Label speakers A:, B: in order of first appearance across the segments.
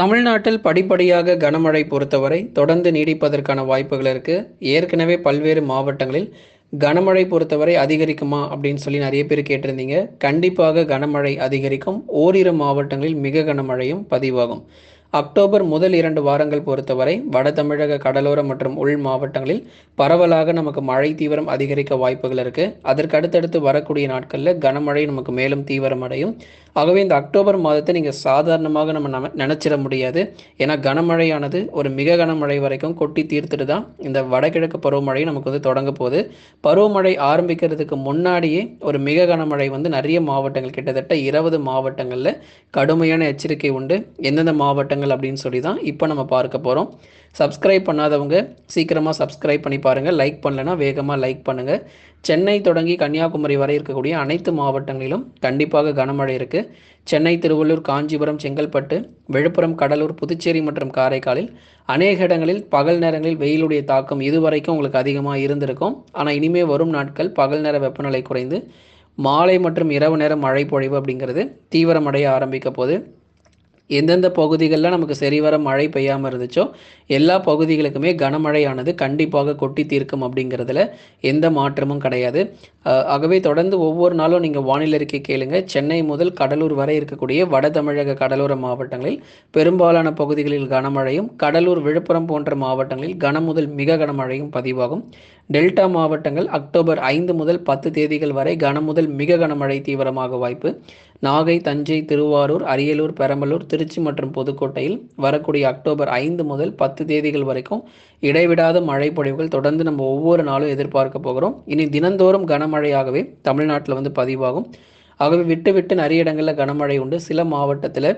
A: தமிழ்நாட்டில் படிப்படியாக கனமழை பொறுத்தவரை தொடர்ந்து நீடிப்பதற்கான வாய்ப்புகள் இருக்குது ஏற்கனவே பல்வேறு மாவட்டங்களில் கனமழை பொறுத்தவரை அதிகரிக்குமா அப்படின்னு சொல்லி நிறைய பேர் கேட்டிருந்தீங்க. கண்டிப்பாக கனமழை அதிகரிக்கும். ஓரிரு மாவட்டங்களில் மிக கனமழையும் பதிவாகும். அக்டோபர் முதல் இரண்டு வாரங்கள் பொறுத்தவரை வட தமிழக கடலோர மற்றும் உள் மாவட்டங்களில் பரவலாக நமக்கு மழை தீவிரம் அதிகரிக்க வாய்ப்புகள் இருக்குது அதற்கு அடுத்தடுத்து வரக்கூடிய நாட்களில் கனமழை நமக்கு மேலும் தீவிரமடையும். ஆகவே இந்த அக்டோபர் மாதத்தை நீங்கள் சாதாரணமாக நம்ம நம நினச்சிட முடியாது. ஏன்னா கனமழையானது ஒரு மிக கனமழை வரைக்கும் கொட்டி தீர்த்துட்டு தான் இந்த வடகிழக்கு பருவமழை நமக்கு வந்து தொடங்க போகுது. பருவமழை ஆரம்பிக்கிறதுக்கு முன்னாடியே ஒரு மிக கனமழை வந்து நிறைய மாவட்டங்கள் கிட்டத்தட்ட இருபது மாவட்டங்களில் கடுமையான எச்சரிக்கை உண்டு. எந்தெந்த மாவட்டங்கள் அப்படின்னு சொல்லி தான் இப்போ நம்ம பார்க்க போகிறோம் சப்ஸ்கிரைப் பண்ணாதவங்க சீக்கிரமாக சப்ஸ்கிரைப் பண்ணி பாருங்கள் லைக் பண்ணலைன்னா வேகமாக லைக் பண்ணுங்கள் சென்னை தொடங்கி கன்னியாகுமரி வரை இருக்கக்கூடிய அனைத்து மாவட்டங்களிலும் கண்டிப்பாக கனமழை இருக்குது சென்னை திருவள்ளூர் காஞ்சிபுரம் செங்கல்பட்டு விழுப்புரம் கடலூர் புதுச்சேரி மற்றும் காரைக்காலில் அநேக இடங்களில் பகல் நேரங்களில் வெயிலுடைய தாக்கம் இதுவரைக்கும் உங்களுக்கு அதிகமாக இருந்திருக்கும். ஆனால் இனிமேல் வரும் நாட்கள் பகல் நேர வெப்பநிலை குறைந்து மாலை மற்றும் இரவு நேரம் மழை பொழிவு அப்படிங்கிறது தீவிரமடைய ஆரம்பிக்க போது எந்தெந்த பகுதிகளில் நமக்கு சரிவர மழை பெய்யாமல் இருந்துச்சோ எல்லா பகுதிகளுக்குமே கனமழையானது கண்டிப்பாக கொட்டி தீர்க்கும் அப்படிங்கிறதுல எந்த மாற்றமும் கிடையாது. ஆகவே தொடர்ந்து ஒவ்வொரு நாளும் நீங்கள் வானிலை அறிக்கை கேளுங்க. சென்னை முதல் கடலூர் வரை இருக்கக்கூடிய வட தமிழக கடலோர மாவட்டங்களில் பெரும்பாலான பகுதிகளில் கனமழையும் கடலூர் விழுப்புரம் போன்ற மாவட்டங்களில் கன முதல் மிக கனமழையும் பதிவாகும். டெல்டா மாவட்டங்கள் அக்டோபர் ஐந்து முதல் பத்து தேதிகள் வரை கனமுதல் மிக கனமழை தீவிரமாக வாய்ப்பு. நாகை தஞ்சை திருவாரூர் அரியலூர் பெரம்பலூர் திருச்சி மற்றும் புதுக்கோட்டையில் வரக்கூடிய அக்டோபர் ஐந்து முதல் பத்து தேதிகள் வரைக்கும் இடைவிடாத மழை பொழிவுகள் தொடர்ந்து நம்ம ஒவ்வொரு நாளும் எதிர்பார்க்க போகிறோம். இனி தினந்தோறும் கனமழையாகவே தமிழ்நாட்டில் வந்து பதிவாகும். ஆகவே விட்டு விட்டு நிறைய இடங்களில் கனமழை உண்டு. சில மாவட்டத்தில்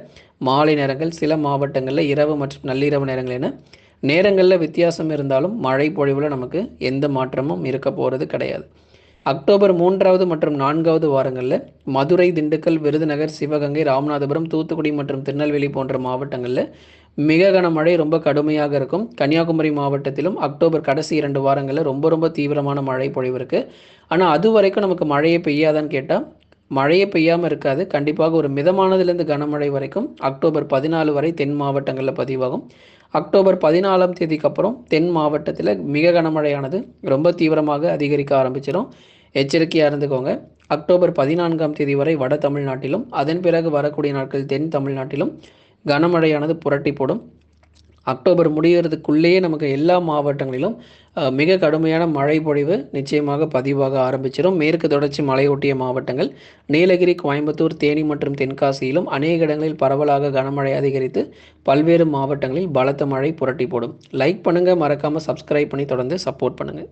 A: மாலை நேரங்கள் சில மாவட்டங்களில் இரவு மற்றும் நள்ளிரவு நேரங்கள் என நேரங்களில் வித்தியாசம் இருந்தாலும் மழை பொழிவில் நமக்கு எந்த மாற்றமும் இருக்க போகிறது கிடையாது. அக்டோபர் மூன்றாவது மற்றும் நான்காவது வாரங்களில் மதுரை திண்டுக்கல் விருதுநகர் சிவகங்கை ராமநாதபுரம் தூத்துக்குடி மற்றும் திருநெல்வேலி போன்ற மாவட்டங்களில் மிக கனமழை ரொம்ப கடுமையாக இருக்கும். கன்னியாகுமரி மாவட்டத்திலும் அக்டோபர் கடைசி இரண்டு வாரங்களில் ரொம்ப ரொம்ப தீவிரமான மழை பொழிவு இருக்குது ஆனால் அது வரைக்கும் நமக்கு மழையை பெய்யாதான்னு கேட்டால் மழையே பெய்யாமல் இருக்காது. கண்டிப்பாக ஒரு மிதமானதுலேருந்து கனமழை வரைக்கும் அக்டோபர் பதினாலு வரை தென் மாவட்டங்களில் பதிவாகும். அக்டோபர் பதினாலாம் தேதிக்கு அப்புறம் தென் மாவட்டத்தில் மிக கனமழையானது. ரொம்ப தீவிரமாக அதிகரிக்க ஆரம்பிச்சிடும் எச்சரிக்கையாக இருந்துக்கோங்க. அக்டோபர் பதினான்காம் தேதி வரை வட தமிழ்நாட்டிலும் அதன் பிறகு வரக்கூடிய நாட்கள் தென் தமிழ்நாட்டிலும் கனமழையானது புரட்டி போடும் அக்டோபர் முடிகிறதுக்குள்ளேயே நமக்கு எல்லா மாவட்டங்களிலும் மிக கடுமையான மழை பொழிவு நிச்சயமாக பதிவாக ஆரம்பிச்சிடும் மேற்கு தொடர்ச்சி மலையொட்டிய மாவட்டங்கள் நீலகிரி கோயம்புத்தூர் தேனி மற்றும் தென்காசியிலும் அநேக இடங்களில் பரவலாக கனமழை அதிகரித்து பல்வேறு மாவட்டங்களில் பலத்த மழை புரட்டி போடும் லைக் பண்ணுங்கள் மறக்காமல் சப்ஸ்கிரைப் பண்ணி தொடர்ந்து சப்போர்ட் பண்ணுங்கள்